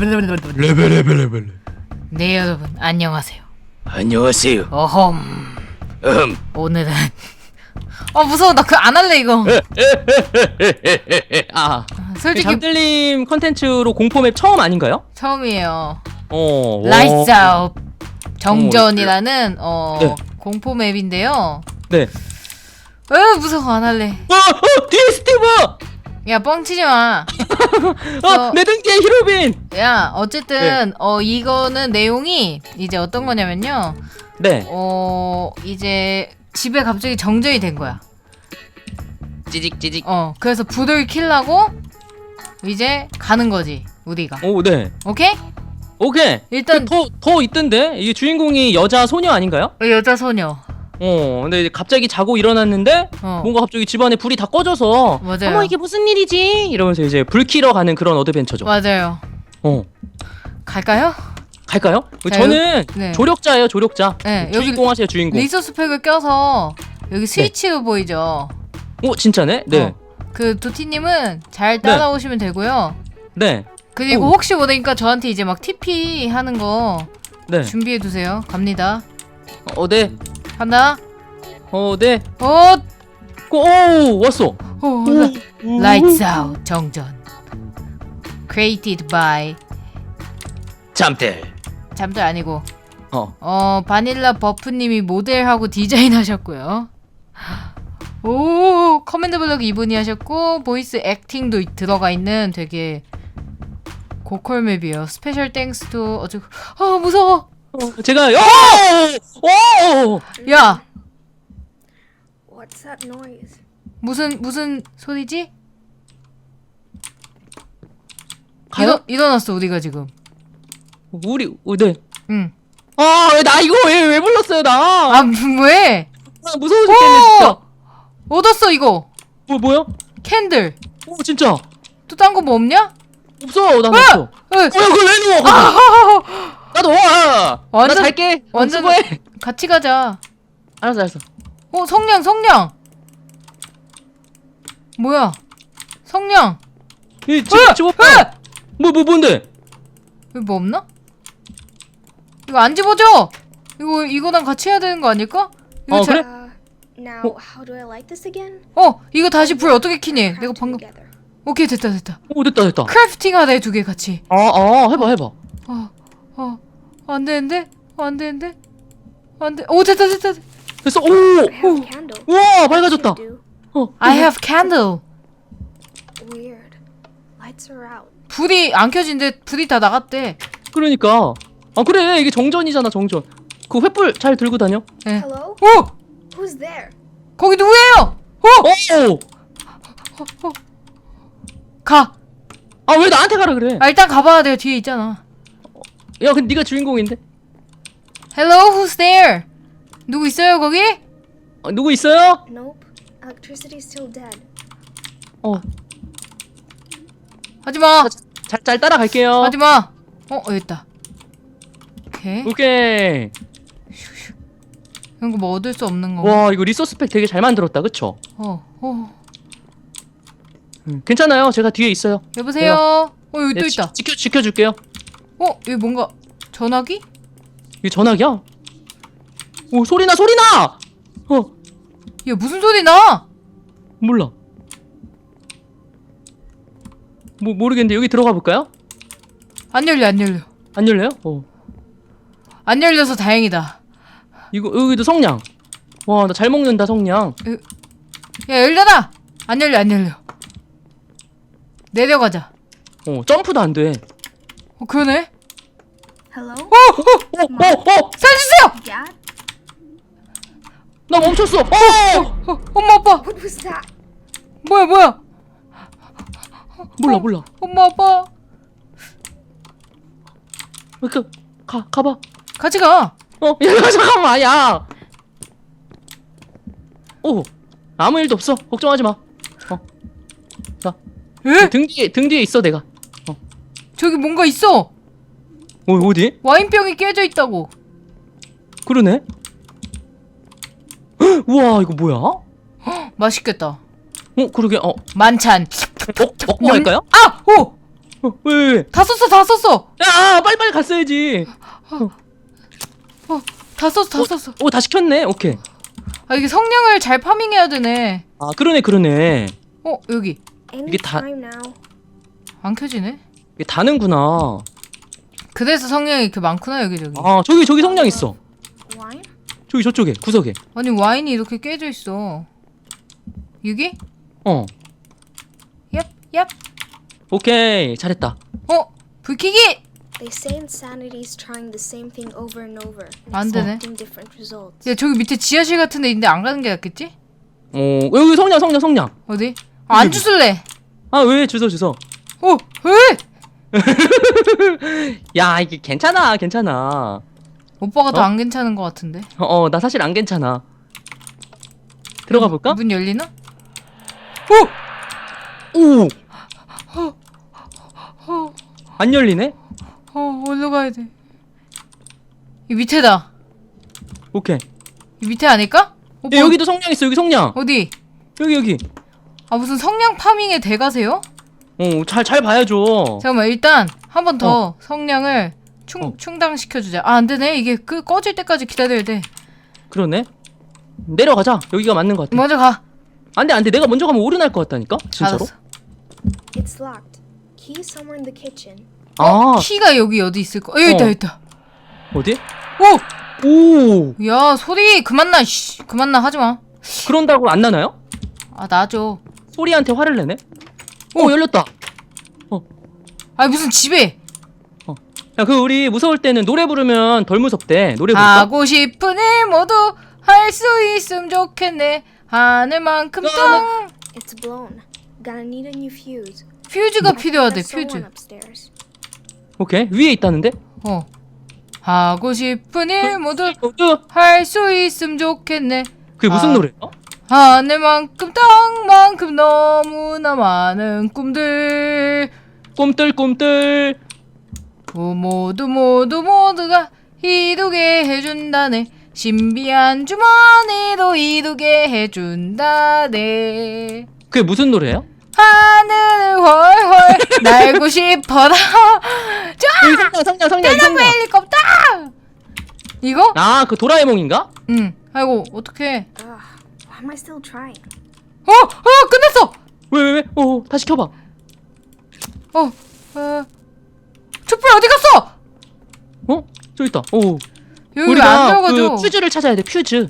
레벨레벨레벨. 네 여러분 안녕하세요. 안녕하세요. 어험 음. 오늘은 어 무서워 나 그 안 할래 이거. 아, 그 솔직히 잠들림 컨텐츠로 공포맵 처음 아닌가요? 처음이에요. 어. 라이트 아웃 정전이라는 어 네. 공포 맵인데요. 네. 어 무서워 안 할래. 어, 어, 뒤에 스티브! 야 뻥치지 마. 어, 어. 내 등뒤에 히로빈! 야 어쨌든 네. 어 이거는 내용이 이제 어떤 거냐면요. 네. 어 이제 집에 갑자기 정전이 된 거야. 찌직, 찌직. 어 그래서 불을 켜려고 이제 가는 거지 우리가. 오, 네. 오케이? 오케이. 일단 더, 더 있던데? 이게 주인공이 여자 소녀 아닌가요? 여자 소녀. 어, 근데 이제 갑자기 자고 일어났는데, 어 뭔가 갑자기 집안에 불이 다 꺼져서, 맞아요. 어머, 이게 무슨 일이지? 이러면서 이제 불 켜러 가는 그런 어드벤처죠. 맞아요. 어. 갈까요? 갈까요? 자, 저는 네. 조력자예요, 조력자. 네, 여기 주인공 하세요, 주인공. 리소스 팩을 껴서 여기 스위치로 보이죠. 오, 진짜네? 네. 어. 그 도티님은 잘 따라오시면 되고요. 네. 그리고 오. 혹시 모르니까 저한테 이제 막 TP 하는 거 네. 준비해 두세요. 갑니다. 어, 네. 간다. 어, 네. 어, 오, 왔어. 오, Lights Out 정전. Created by 잠들. 잠들 아니고 어. 어 바닐라 버프님이 모델하고 디자인하셨고요. 오 커맨드 블럭 이분이 하셨고 보이스 액팅도 이- 들어가 있는 되게 고퀄 맵이에요. 스페셜 땡스 투 어쩌 아 무서워. 어, 제가 어! 오! 야 What's that noise? 무슨 무슨 소리지? 가요? 일어, 일어났어 우리가 지금. 우리 어, 네. 응. 아, 왜나 이거 왜 왜 불렀어요, 나? 아 왜? 아, 무서워 죽겠네, 진짜. 오 얻었어 이거 뭐 뭐야? 캔들. 오, 진짜. 또 딴 거 뭐 없냐? 없어. 나 없어. 어, 에, 야, 그걸 왜 넣어? 나도 와. 완전- 나 잘게. 완전- 완전 수고해. 같이 가자. 알았어, 알았어. 어 성냥 성냥. 뭐야? 성냥. 이 어, 집, 집 오빠. 에! 뭐, 뭐, 뭔데? 여기 뭐 없나? 이거 안 집어줘. 이거 이거랑 같이 해야 되는 거 아닐까? 이거 어, 자- 그래? Uh, now, Oh. how do I light this again? 어 이거 다시 불 어떻게 키니? Craft 내가 방금 together. 오케이 됐다 됐다. 오, 됐다, 됐다. 크래프팅 하래 두 개 같이. 아, 아, 해봐, 해봐. 어 어 안 되는데? 어, 안 되는데? 안 돼. 오 됐다 됐다. 됐다. 됐어. 오! 우와, What 밝아졌다. 어. I have candle. Weird. Lights are out. 불이 안 켜진데 불이 다 나갔대. 그러니까. 아, 그래. 이게 정전이잖아, 정전. 그 횃불 잘 들고 다녀. 예. Hello? 오 Who's there? 거기 누구예요? 어 오! 가. 아, 왜 나한테 가라 그래? 아 일단 가봐야 돼요. 뒤에 있잖아. 야, 근데 네가 주인공인데. Hello, who's there? 누구 있어요 거기? 어, 누구 있어요? Nope. Electricity's still dead. 어, 하지마. 잘, 잘 따라갈게요. 하지마. 어 여기 있다. 오케이. 오케이. 이런 거 뭐 얻을 수 없는 거. 와, 이거 리소스 팩 되게 잘 만들었다, 그쵸? 어, 어. 음, 괜찮아요. 제가 뒤에 있어요. 여보세요. 어 여기 또 네, 있다. 지, 지켜, 지켜줄게요. 어 여기 뭔가 전화기? 이게 전화기야? 오, 소리나, 소리나! 어, 야 무슨 소리 나? 몰라. 뭐, 모르겠는데, 여기 들어가 볼까요? 안 열려 안 열려. 안 열려요? 어. 안 열려서 다행이다. 이거, 여기도 성냥. 와, 나 잘 먹는다, 성냥. 야 열려라. 안 열려 안 열려. 내려가자. 어, 점프도 안 돼. 어 그러네. Hello? 어, 어, 어! 살려주세요. Dad? 나 멈췄어! 어! 어, 엄마 아빠 What was that? 뭐야 뭐야? 몰라, 몰라. 엄마 아빠 그, 가, 가봐. 같이 가. 어, 야, 잠깐만, 야! 오, 아무 일도 없어. 걱정하지 마. 어, 자, 에? 등 뒤에, 등 뒤에 있어, 내가. 저기 뭔가 있어. 어, 어디? 와인병이 깨져 있다고. 그러네. 헉, 우와, 이거 뭐야? 어, 맛있겠다. 그러게, 어, 만찬. 먹, 먹고 갈까요? 아, 오. 어, 왜, 왜, 왜? 다 썼어 다 썼어 야, 빨리 빨리 갔어야지. 다 썼어 다 썼어 오, 다 시켰네. 오케이. 아 이게 성냥을 잘 파밍해야 되네 아, 그러네, 그러네. 어 여기 Any 다- time now. 안 켜지네 이게 다는구나. 그래서 성냥이 이렇게 많구나 여기저기 아, 저기, 저기 성냥 있어. Wine? 저기, 저쪽에, 구석에. 아니 와인이 이렇게 깨져 있어 여기? 어. 얍 얍. 오케이. 잘했다. 어 불키기 They say insanity is trying the same thing over and over and 안 되네. expecting different results. 야 저기 밑에 지하실 같은 데 있는데 안 가는 게 낫겠지? 어, 여기 성냥, 성냥, 성냥. 어디? 아, 안 주술래 아, 왜? 주소, 주소. 어 왜? 야, 이게 괜찮아, 괜찮아. 오빠가 더 어? 안 괜찮은 것 같은데 어, 어, 나 사실 안 괜찮아. 들어가 볼까? 문 열리나? 오! 어, 안 열리네? 어 어디로 가야 돼? 이 밑에다 오케이. 이 밑에 아닐까? 오빠 야, 여기도 성냥 있어, 여기 성냥. 어디? 여기, 여기. 아 무슨 성냥 파밍에 대가세요? 어, 잘, 잘 봐야죠. 잠깐만 일단 한 번 더 성냥을 충, 어. 충당시켜주자 아 안되네 이게 그 꺼질 때까지 기다려야 돼 그러네. 내려가자. 여기가 맞는 것 같아. 먼저 가 안 돼, 안 돼. 내가 먼저 가면 오른할 것 같다니까? 진짜로? 알았어 It's locked. Key somewhere in the kitchen. 아, 키가 여기 어디 있을 거 여기 있다 어. 여기 있다 어디? 오! 오! 야 소리 그만 나 씨. 그만 나 하지마 그런다고 안 나나요? 아 나줘 소리한테 화를 내네? 어. 오, 열렸다. 아 무슨 집에 야, 그 우리 무서울 때는 노래 부르면 덜 무섭대. 노래 부를까? 하고 싶은 일 모두 할 수 있으면 좋겠네 하늘만큼 땅 It's blown. Gonna need a new fuse. 퓨즈가 필요하대 퓨즈. 오케이. 위에 있다는데? 어 하고 싶은 일 모두 모두 할 수 있으면 좋겠네 그게 무슨 아. 노래야? 하늘만큼 땅만큼 너무나 많은 꿈들 꿈틀꿈틀. 그 모두 모두 모두가 이루게 해준다네 신비한 주머니도 이루게 해준다네 그게 무슨 노래예요? 하늘을 훨훨 날고 싶어라 성냥 성냥 성냥 이 성냥. 헬리콥터 이거? 아, 그 도라에몽인가? 응 아이고 어떡해 Ugh. Am I still trying? 어! 어! 끝났어! 왜 왜 왜? 어, 다시 켜봐. 어! 어... 촛불 어디 갔어? 어? 저기 있다. 오. 여기 왜안 우리가 열어가지고 그 퓨즈를 찾아야 돼. 퓨즈.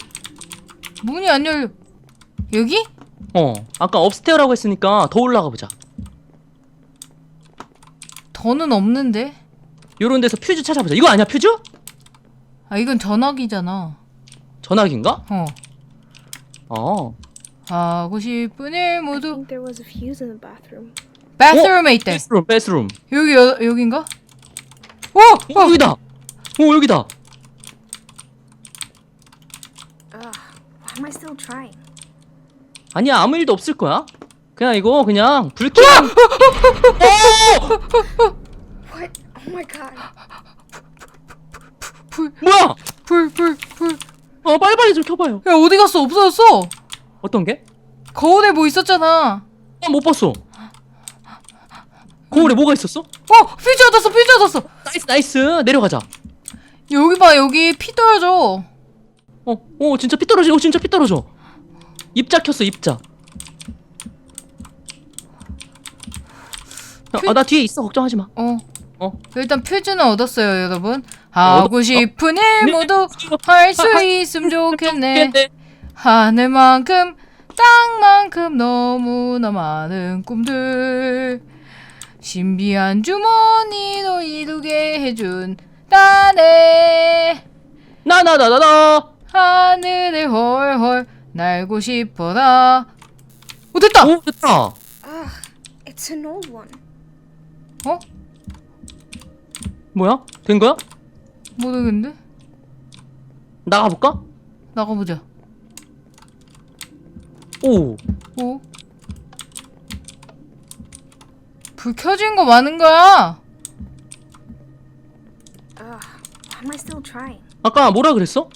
문이 안 열려 여기? 어. 아까 업스테어라고 했으니까 더 올라가 보자. 더는 없는데 요런 데서 퓨즈 찾아보자. 이거 아니야, 퓨즈? 아 이건 전화기잖아 전화기인가? 어 어. 하고 싶은 일 I 모두 there was a fuse in the bathroom. bathroom에 있대 베스룸, 베스룸. 여기 여, 여긴가? 오! 어, 어! 여기다. 오, 여기다. Ugh. Why am I still trying? 아니야, 아무 일도 없을 거야. 그냥 이거 그냥 불 켜면 What? Oh my god. 불, 뭐야? 불, 불, 불. 어, 빨리빨리 좀 켜봐요. 야 어디 갔어? 없어졌어 어떤 게? 거울에 뭐 있었잖아 아, 못 봤어. 거울에 뭐가 있었어? 어! 퓨즈 얻었어 퓨즈 얻었어 나이스, 나이스. 내려가자. 여기 봐 여기 피 떨어져 어, 어, 진짜 피 떨어져. 어, 진짜 피 떨어져. 입자 켰어, 입자. 야, 아, 나 뒤에 있어. 걱정하지 마. 어 어. 일단 퓨즈는 얻었어요 여러분 하고 얻었어? 싶은 일 모두 할 수 있으면 좋겠네 하늘만큼 땅만큼 너무나 많은 꿈들 신비한 주머니도 이루게 해준 나네 나나나나나. 하늘을 헐헐 날고 싶어라 어 됐다 오, 됐다. Ugh. It's an old one. 어? 뭐야? 된 거야? 모르겠는데 나가볼까? 나가보자 오. 오. 불 켜진 거 많은 거야 Ugh. Why am I still trying? 아까 뭐라 그랬어?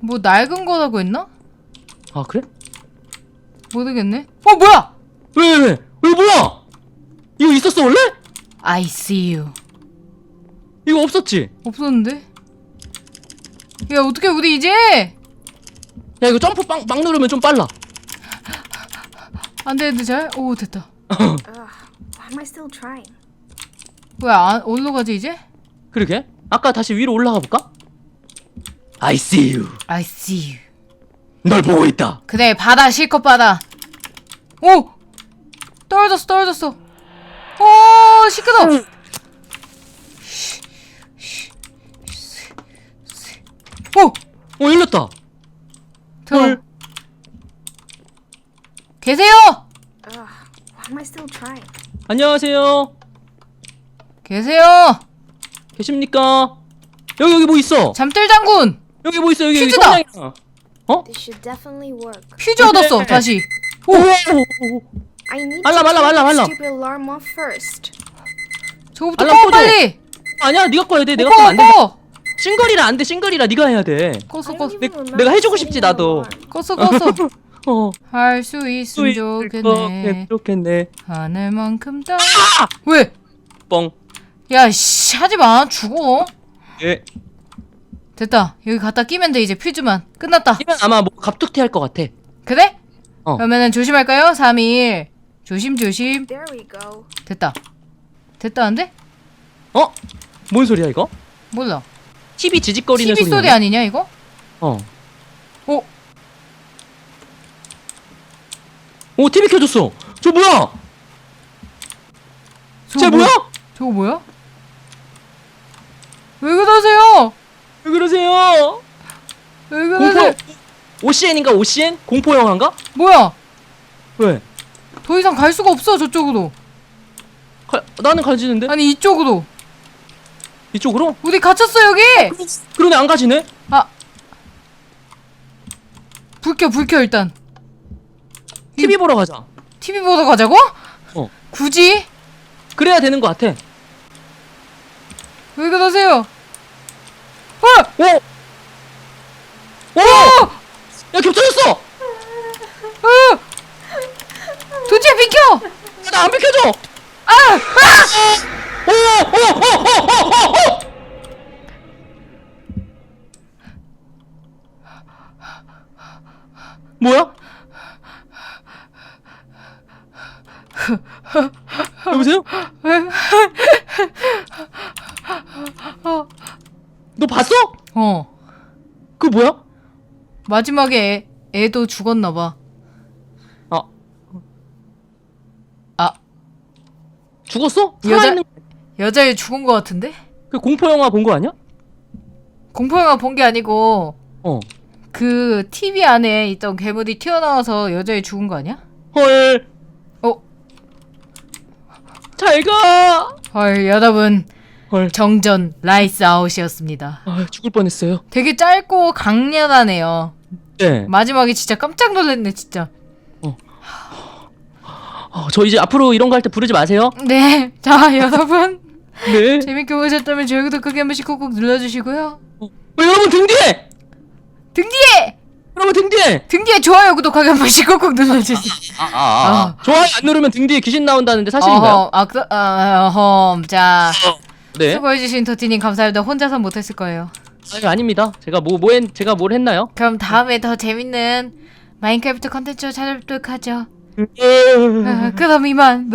뭐 낡은 거라고 했나? 아, 그래? 모르겠네 어 뭐야 왜, 왜, 왜? 이거 뭐야? 이거 있었어, 원래? I see you. 이거 없었지? 없었는데? 야 어떻게 우리 이제? 야 이거 점프 빵, 막 누르면 좀 빨라 안 되는데 잘? 오 됐다. Ugh, why am I still trying? 왜안 어디로 가지 이제? 그러게 아까 다시 위로 올라가 볼까? I see you. I see you. 널 보고 있다. 그래 받아 실컷 받아. 오 떨어졌어 떨어졌어. 오 시끄러. 어 열렸다. 헐. 계세요? Ugh, why am I still trying? 안녕하세요 계세요? 계십니까? 여기 여기 뭐 있어 잠들 장군 여기 뭐 있어 여기 여기 퓨즈다. 성냥이야. 어? This should definitely work. 퓨즈 얻었어. 다시. 오, 오, 오, 오. I need 알람, to 알람, turn 알람, 알람. stupid alarm off first. 저거부터 알람 꺼. 빨리. 아니야 네가 꺼야 돼 내가 꺼면 꺼 안돼 꺼. 싱글이라 안 돼 싱글이라 네가 해야 돼 don't even 내- 내가 해주고 싶지, 나도. 껐어 껐어. 어할 수 있으면 좋겠네. 좋겠네 하늘만큼 다. 왜? 뻥 야, 씨, 하지 마. 죽어. 예. 됐다. 여기 갖다 끼면 돼, 이제 퓨즈만. 끝났다. 이면 아마 뭐 갑툭튀 할 것 같아 그래? 어. 그러면은 조심할까요? 3, 2, 1. 조심, 조심. There we go. 됐다. 됐다는데? 어? 뭔 소리야 이거? 몰라. TV 지직거리는 TV 소리 소리 나네? 아니냐, 이거? 어. 어? 오 TV 켜졌어 저 뭐야 쟤 뭐야? 저거 뭐야? 왜 그러세요? 왜 그러세요? 왜 그러세요? 공포 OCN인가 OCN? 공포 영화인가? 뭐야? 왜? 더 이상 갈 수가 없어, 저쪽으로. 가, 나는 가지는데 아니, 이쪽으로. 이쪽으로? 우리 갇혔어, 여기! 그러네 안 가지네 아. 불 켜, 불 켜, 일단. TV 보러 가자 TV 보러 가자고? 어. 굳이? 그래야 되는 것 같아 왜 그러세요? 어! 오! 오! 야 겹쳐졌어! 어! 도대체 비켜! 나 안 비켜줘! 아! 오! 오! 오! 오! 오! 오! 오! 뭐야? 여보세요? 너 봤어? 어. 그 뭐야? 마지막에 애, 애도 죽었나 봐. 아 아, 죽었어? 여자- 살아있는 여자애 죽은 거 같은데? 그 공포 영화 본 거 아니야? 공포 영화 본 게 아니고, 어. 그 TV 안에 있던 괴물이 튀어나와서 여자애 죽은 거 아니야? 헐. 어? 잘 가. 헐, 여러분. 헐. 정전 라이스 아웃이었습니다. 아, 죽을 뻔했어요. 되게 짧고 강렬하네요. 네. 마지막에 진짜 깜짝 놀랐네, 진짜. 어, 저 이제 앞으로 이런 거 할 때 부르지 마세요. 네. 자, 여러분. 네. 재밌게 보셨다면 좋아요, 구독, 크기 한 번씩 꾹꾹 눌러주시고요. 어, 여러분 등 뒤에. 등 뒤에! 여러분 등 뒤에. 등 뒤에 좋아요, 구독하기 한 번씩 꾹꾹 눌러주세요. 아, 아, 아. 좋아요 안 누르면 등 뒤에 귀신 나온다는데 사실인가요? 어허, 아, 그, 아, 어허, 자. 네. 수고해주신 도티님 감사합니다. 혼자서 못했을 거예요. 아니 아닙니다. 제가 뭐 뭐 했, 제가 뭘 했나요? 그럼 다음에 더 재밌는 마인크래프트 컨텐츠로 찾아뵙도록 하죠. 음. 아, 그럼 이만.